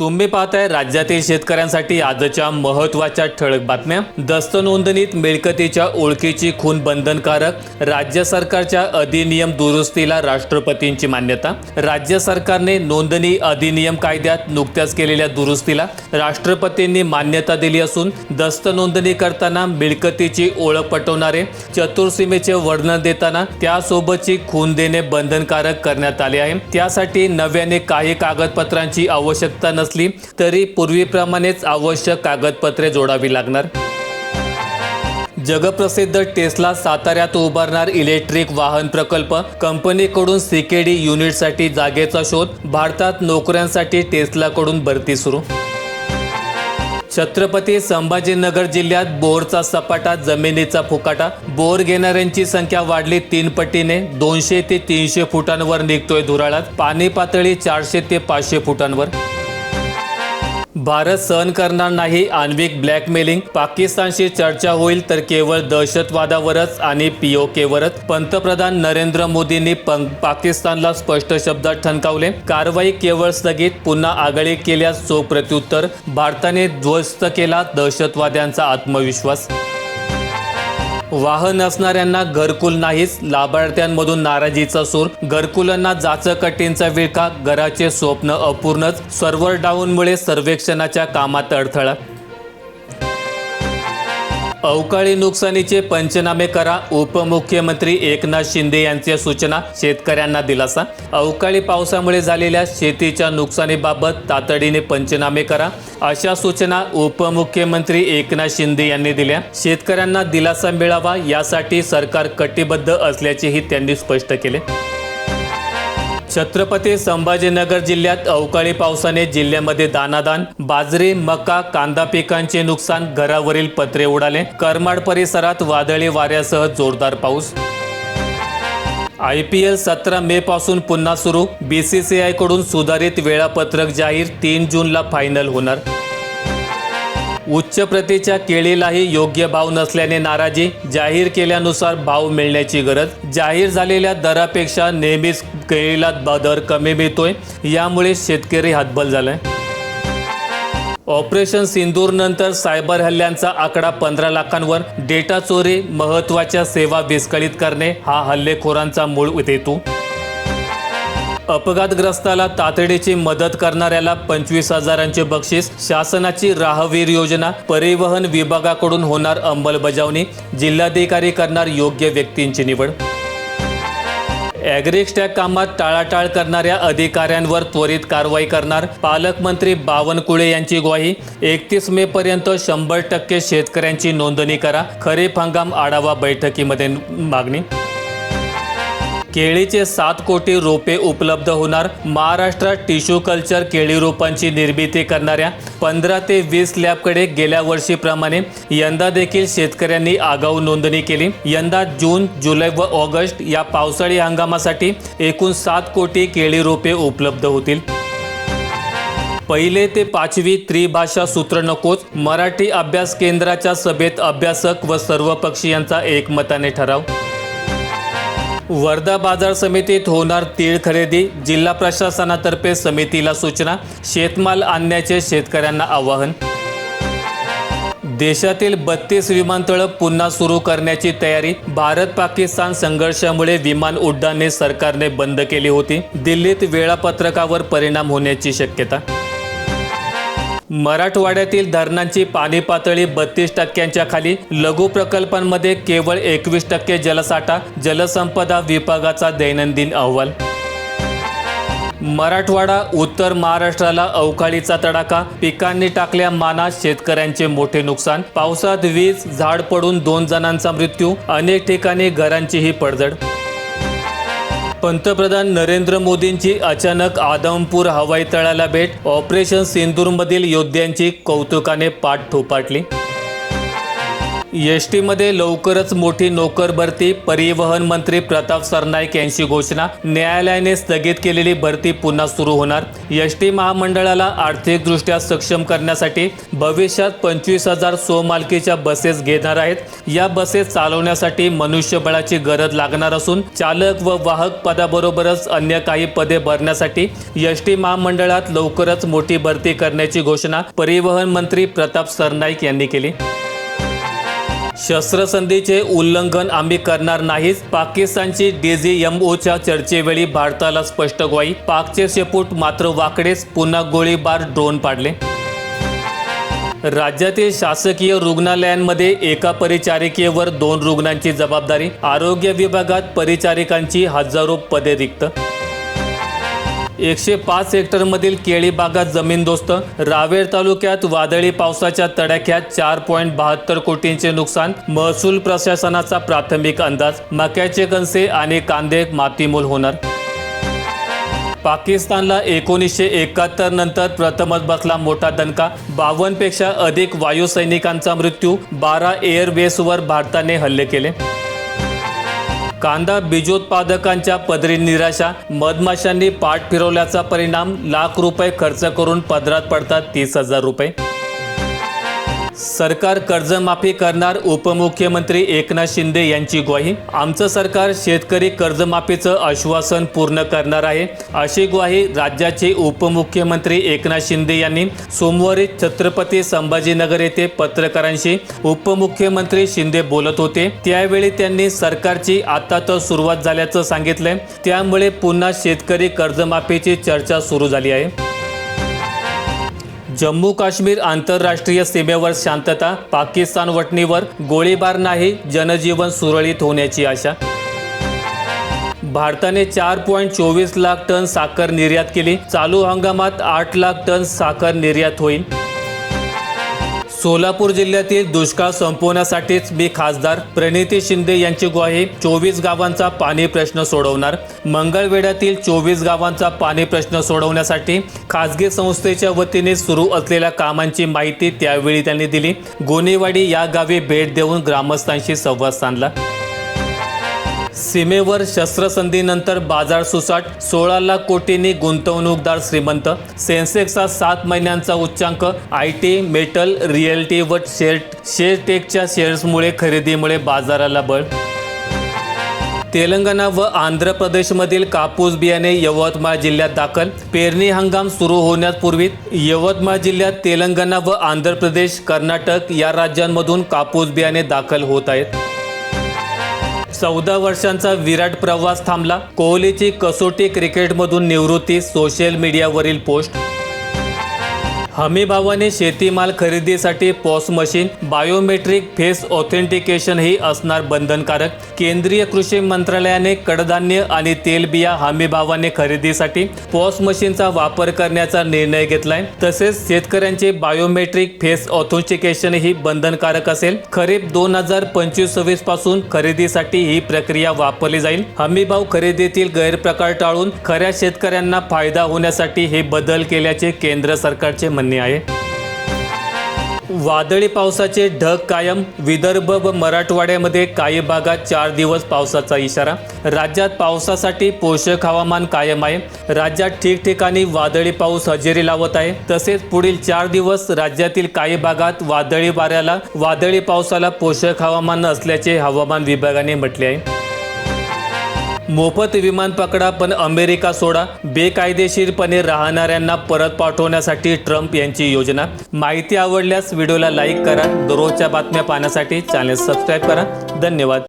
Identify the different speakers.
Speaker 1: तुम्ही पाहताय राज्यातील शेतकऱ्यांसाठी आजच्या महत्त्वाच्या ठळक बातम्या. दस्त नोंदणीत मिळकतीच्या ओळखीची खून बंधनकारक. राज्य सरकारच्या अधिनियम दुरुस्तीला राष्ट्रपतींची मान्यता. राज्य सरकारने नोंदणी अधिनियम कायद्यात नुकत्याच केलेल्या दुरुस्तीला राष्ट्रपतींनी मान्यता दिली असून दस्त नोंदणी करताना मिळकतीची ओळख पटवणारे चतुर्सीमेचे वर्णन देताना त्यासोबतची खून देणे बंधनकारक करण्यात आले आहे. त्यासाठी नव्याने काही कागदपत्रांची आवश्यकता नसली तरी पूर्वीप्रमाणेच आवश्यक कागदपत्रे जोडावी लागणार. जगप्रसिद्ध टेस्ला साताऱ्यात उभारणार इलेक्ट्रिक वाहन प्रकल्प. कंपनीकडून सीकेडी युनिटसाठी जागेचा शोध. भारतात नोकऱ्यांसाठी टेस्लाकडून भरती सुरू. छत्रपती संभाजीनगर जिल्ह्यात बोरचा सपाटा जमिनीचा फुकाटा. बोर घेणाऱ्यांची संख्या वाढली तीन पटीने. दोनशे ते तीनशे फुटांवर निघतोय धुराळात. पाणी पातळी चारशे ते पाचशे फुटांवर. भारत सहन करणार नाही आण्विक ब्लॅकमेलिंग पाकिस्तानशी चर्चा होईल तर केवळ दहशतवादावरच आणि पीओकेवरच पंतप्रधान नरेंद्र मोदींनी पाकिस्तानला स्पष्ट शब्दात ठणकावले. कारवाई केवळ स्थगित पुन्हा आगळी केल्यास चोख प्रत्युत्तर भारताने ध्वस्त केला दहशतवाद्यांचा आत्मविश्वास. वाहन असणाऱ्यांना घरकुल नाहीच लाभार्थ्यांमधून नाराजीचा सूर. घरकुलांना जाचकटींचा विळखा घराचे स्वप्न अपूर्णच सर्व्हर डाऊनमुळे सर्वेक्षणाच्या कामात अडथळा. अवकाळी नुकसानीचे पंचनामे करा उपमुख्यमंत्री एकनाथ शिंदे यांच्या सूचना शेतकऱ्यांना दिलासा. अवकाळी पावसामुळे झालेल्या शेतीच्या नुकसानीबाबत तातडीने पंचनामे करा. अशा सूचना उपमुख्यमंत्री एकनाथ शिंदे यांनी दिल्या. शेतकऱ्यांना दिलासा मिळावा यासाठी सरकार कटिबद्ध असल्याचेही त्यांनी स्पष्ट केले. छत्रपती संभाजीनगर जिल्ह्यात अवकाळी पावसाने जिल्ह्यामध्ये दानादान बाजरी मका कांदा पिकांचे नुकसान घरावरील पत्रे उडाले. करमाड परिसरात वादळी वाऱ्यासह जोरदार पाऊस. आय पी एल सतरा मे पासून पुन्हा सुरू. बी सी सी आयकडून सुधारित वेळापत्रक जाहीर तीन जूनला फायनल होणार. उच्च प्रतीच्या केळीलाही योग्य भाव नसल्याने नाराजी. जाहीर केल्यानुसार भाव मिळण्याची गरज. जाहीर झालेल्या दरापेक्षा नेहमीच केळीला दर कमी मिळतोय यामुळे शेतकरी हातबल झालाय. ऑपरेशन सिंदूर नंतर सायबर हल्ल्यांचा आकडा पंधरा लाखांवर. डेटा चोरी महत्त्वाच्या सेवा विस्कळीत करणे हा हल्लेखोरांचा मूळ हेतू. अपघातग्रस्ताला तातडीची मदत करणाऱ्याला पंचवीस हजारांचे बक्षीस. शासनाची राहवीर योजना परिवहन विभागाकडून होणार अंमलबजावणी. जिल्हाधिकारी करणार योग्य व्यक्तींची निवड. ॲग्रिस्टॅग कामात टाळाटाळ करणाऱ्या अधिकाऱ्यांवर त्वरित कारवाई करणार पालकमंत्री बावनकुळे यांची ग्वाही एकतीस मे पर्यंत शंभर टक्के शेतकऱ्यांची नोंदणी करा खरीप हंगाम आढावा बैठकीमध्ये मागणी केळीचे सात कोटी रोपे उपलब्ध होणार. महाराष्ट्रात टिश्यू कल्चर केळी रोपांची निर्मिती करणाऱ्या पंधरा ते वीस लॅबकडे गेल्या वर्षीप्रमाणे यंदा देखील शेतकऱ्यांनी आगाऊ नोंदणी केली. यंदा जून जुलै व ऑगस्ट या पावसाळी हंगामासाठी एकूण सात कोटी केळी रोपे उपलब्ध होतील. पहिले ते पाचवी त्रिभाषा सूत्र नकोच. मराठी अभ्यास केंद्राच्या सभेत अभ्यासक व सर्वपक्षीयांचा एकमताने ठराव. वर्धा बाजार समितीत होणार तीळ खरेदी. जिल्हा प्रशासनातर्फे समितीला सूचना. शेतमाल आणण्याचे शेतकऱ्यांना आवाहन. देशातील बत्तीस विमानतळं पुन्हा सुरू करण्याची तयारी. भारत पाकिस्तान संघर्षामुळे विमान उड्डाणे सरकारने बंद केली होती. दिल्लीत वेळापत्रकावर परिणाम होण्याची शक्यता. मराठवाड्यातील धरणांची पाणी पातळी बत्तीस टक्क्यांच्या खाली. लघु प्रकल्पांमध्ये केवळ एकवीस टक्के जलसाठा जलसंपदा विभागाचा दैनंदिन अहवाल. मराठवाडा उत्तर महाराष्ट्राला अवकाळीचा तडाखा पिकांनी टाकल्या माना शेतकऱ्यांचे मोठे नुकसान. पावसात वीज झाड पडून दोन जणांचा मृत्यू अनेक ठिकाणी घरांचीही पडझड. पंतप्रधान नरेंद्र मोदींची अचानक आदमपूर हवाई तळाला भेट ऑपरेशन सिंदूरमधील योद्ध्यांची कौतुकाने पाठ थोपाटली एस टीमध्ये लवकरच मोठी नोकर भरती परिवहन मंत्री प्रताप सरनाईक यांची घोषणा न्यायालयाने स्थगित केलेली भरती पुन्हा सुरू होणार. एस टी महामंडळाला आर्थिकदृष्ट्या सक्षम करण्यासाठी भविष्यात पंचवीस हजार सोमालकीच्या बसेस घेणार आहेत. या बसेस चालवण्यासाठी मनुष्यबळाची गरज लागणार असून चालक व वाहक पदाबरोबरच अन्य काही पदे भरण्यासाठी एस टी महामंडळात लवकरच मोठी भरती करण्याची घोषणा परिवहन मंत्री प्रताप सरनाईक यांनी केली. शस्त्रसंधीचे उल्लंघन आम्ही करणार नाहीच पाकिस्तानची डीजीएमओच्या चर्चेवेळी भारताला स्पष्ट ग्वाही. पाकचे शेपूट मात्र वाकडेच पुन्हा गोळीबार ड्रोन पाडले. राज्यातील शासकीय रुग्णालयांमध्ये एका परिचारिकेवर दोन रुग्णांची जबाबदारी. आरोग्य विभागात परिचारिकांची हजारो पदे रिक्त. एकशे पाच हेक्टरमधील केळी बागात जमीनदोस्त रावेर तालुक्यात वादळी पावसाच्या तडाख्यात चार पॉईंट बहात्तर कोटींचे नुकसान महसूल प्रशासनाचा प्राथमिक अंदाज मक्याचे कणसे आणि कांदे मातीमोल होणार. पाकिस्तानला एकोणीसशे एकाहत्तर नंतर प्रथमच बसला मोठा दणका बावनपेक्षा अधिक वायुसैनिकांचा मृत्यू बारा एअरबेसवर भारताने हल्ले केले. कांदा बीजोत्पादकांच्या पदरी निराशा मधमाशांनी पाठ फिरवल्याचा परिणाम लाख रुपये खर्च करून पदरात पडतात तीस हजार रुपये. सरकार कर्जमाफी करणार उपमुख्यमंत्री एकनाथ शिंदे यांची ग्वाही. आमचं सरकार शेतकरी कर्जमाफीचं आश्वासन पूर्ण करणार आहे. अशी ग्वाही राज्याचे उपमुख्यमंत्री एकनाथ शिंदे यांनी सोमवारी छत्रपती संभाजीनगर येथे पत्रकारांशी उपमुख्यमंत्री शिंदे बोलत होते. त्यावेळी त्यांनी सरकारची आता तर सुरुवात झाल्याचं सांगितलंय. त्यामुळे पुन्हा शेतकरी कर्जमाफीची चर्चा सुरू झाली आहे. जम्मू काश्मीर आंतरराष्ट्रीय सीमेवर शांतता पाकिस्तान वटणीवर गोळीबार नाही जनजीवन सुरळीत होण्याची आशा. भारताने चार पॉईंट चोवीस लाख टन साखर निर्यात केली. चालू हंगामात आठ लाख टन साखर निर्यात होईल. सोलापूर जिल्ह्यातील दुष्काळ संपवण्यासाठीच मी खासदार प्रणिती शिंदे यांची ग्वाही चोवीस गावांचा पाणी प्रश्न सोडवणार. मंगळवेढ्यातील चोवीस गावांचा पाणी प्रश्न सोडवण्यासाठी खासगी संस्थेच्या वतीने सुरू असलेल्या कामांची माहिती त्यावेळी त्यांनी दिली. गोनेवाडी या गावी भेट देऊन ग्रामस्थांशी संवाद साधला. सीमेवर शस्त्रसंधीनंतर बाजार सुसाट सोळा लाख कोटींनी गुंतवणूकदार श्रीमंत सेन्सेक्सचा सात महिन्यांचा उच्चांक आय टी मेटल रिअल्टी व शेअर शेअरटेकच्या शेअर्समुळे खरेदीमुळे बाजाराला बळ. तेलंगणा व आंध्र प्रदेशमधील कापूस बियाणे यवतमाळ जिल्ह्यात दाखल. पेरणी हंगाम सुरू होण्यापूर्वी यवतमाळ जिल्ह्यात तेलंगणा व आंध्र प्रदेश कर्नाटक या राज्यांमधून कापूस बियाणे दाखल होत आहेत. चौदा वर्षांचा विराट प्रवास थांबला. कोहलीची कसोटी क्रिकेटमधून निवृत्ती सोशल मीडियावरील पोस्ट हमीभावाने शेतीमाल खरेदीसाठी POS machine biometric face authentication ही असणार बंधनकारक. केंद्रीय कृषी मंत्रालयाने कडधान्य आणि तेलबिया हमीभावाने खरेदीसाठी पॉस मशीनचा वापर करण्याचा निर्णय घेतलाय. तसेच शेतकऱ्यांचे बायोमेट्रिक फेस ऑथेंटिकेशन ही बंधनकारक असेल. खरीप दोन हजार पंचवीस सव्वीसपासून खरेदीसाठी ही प्रक्रिया वापरली जाईल. हमीभाव खरेदीतील गैरप्रकार टाळून खऱ्या शेतकऱ्यांना फायदा होण्यासाठी हे बदल केल्याचे केंद्र सरकारचे म्हणणे आहे. वादळी पावसाचे ढग कायम विदर्भ व मराठवाड्यामध्ये काही भागात चार दिवस पावसाचा इशारा. राज्यात पावसासाठी पोषक हवामान कायम आहे. राज्यात ठिकठिकाणी वादळी पाऊस हजेरी लावत आहे. तसेच पुढील चार दिवस राज्यातील काही भागात वादळी वाऱ्याला वादळी पावसाला पोषक हवामान असल्याचे हवामान विभागाने म्हटले आहे. मोफत विमान पकडा पण अमेरिका सोडा. बेकायदेशीरपणे राहणाऱ्यांना परत पाठवण्यासाठी ट्रम्प यांची योजना. माहिती आवडल्यास व्हिडिओला लाईक करा. दररोजच्या बातम्या पाहण्यासाठी चॅनल सबस्क्राईब करा. धन्यवाद.